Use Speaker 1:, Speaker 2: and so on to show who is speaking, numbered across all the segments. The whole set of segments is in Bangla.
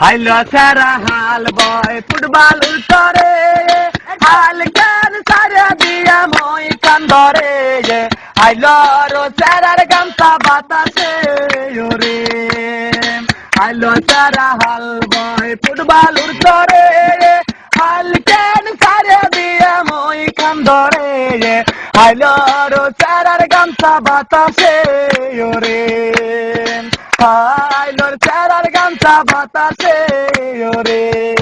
Speaker 1: হাইলো সারা হাল বয়, ফুটবল উল্টরে হাল কেন সারা দিয়া মই কান্দরে হাইলো রো সারার গামছা বাতাসে, ওরে। হাইলো সারা হাল বয়, ফুটবল উল্টরে হাল কেন সারা দিয়া মই কান্দরে হাইলো রো সারার গামছা বাতাসে, ওরে। হাইলোর চারার বাতাসে, ওরে।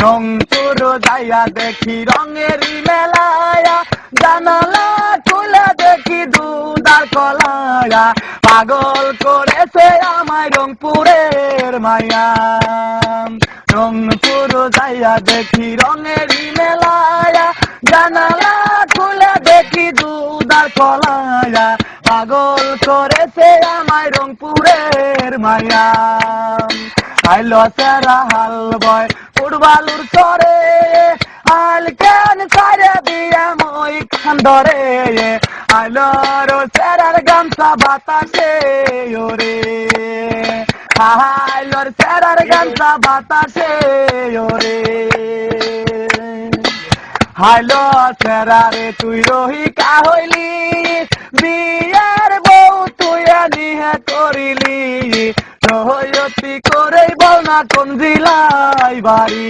Speaker 1: রংপুর যাইয়া দেখি, রঙের মেলায়া। জানালা খুলে দেখি দুদার কলায়া। পাগল করেছে আমায় রংপুরের মায়া। রংপুর যাইয়া দেখি, রঙের মেলায়া। জানালা খুলে দেখি দুদার কলায়া। পাগল করেছে আমায় রংপুরের মায়া আইলো সারা হাল বয় ফুটবালুর চরে। হাল কেন সারে দিয়ে মই খান ধরে। আইলো রো সেরার গামছা বাতাসে ওরে। আইলোর সেরার গামছা বাতাসে ওরে। হাইলো সেরারে তুই রহি কা হইলি। রহয়তি করেই বল না কোন জিলাই বাড়ি।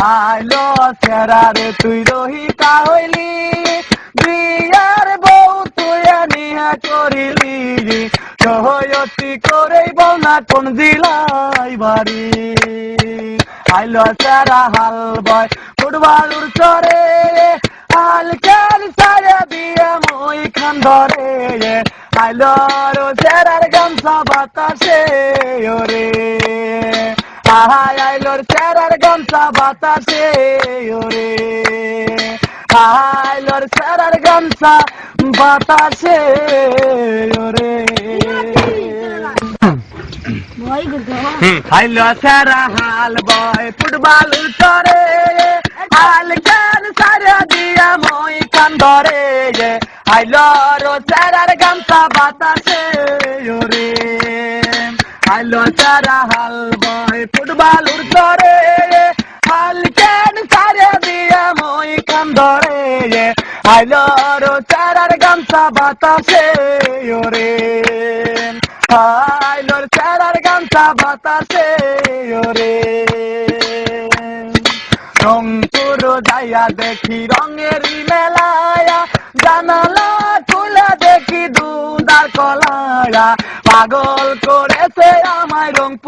Speaker 1: হাইলো সেরারে তুই রহি কা হইলি বিয়ার বউ তুই নিহে করিলি। রহয়তি করেই বল না কোন জিলাই বাড়ি। আইলো সারা হাল বয় ফুটবলুর চরে। হাল খেল সারে দিয়ে মই খান ধরে। আইলো রো সেরার গামছা বাতাসে ওরে। আহাই আইলোর সেরার গামছা বাতাসে ওরে। আইলোর সেরার গামছা বাতাসে ওরে। হাইলো সারা হাল বয় ফুটবল উল্টরে হাল কেন সারা দিয়া মই কান্দরে। হাইলো রো সারার হাইলো সারা হাল বয় ফুটবল উল্টরে হাল কেন সারা দিয়া মই কান্দরে? হাইলো রো সারার গামছা বাতাসে, ওরে। হাইলোর চারার গামছা বাতাসে, ওরে। রংপুর যাইয়া দেখি রঙের মেলায়া, জানালা খুলে দেখি দুদার কলায়া। পাগল করেছে আমায় রংপুর।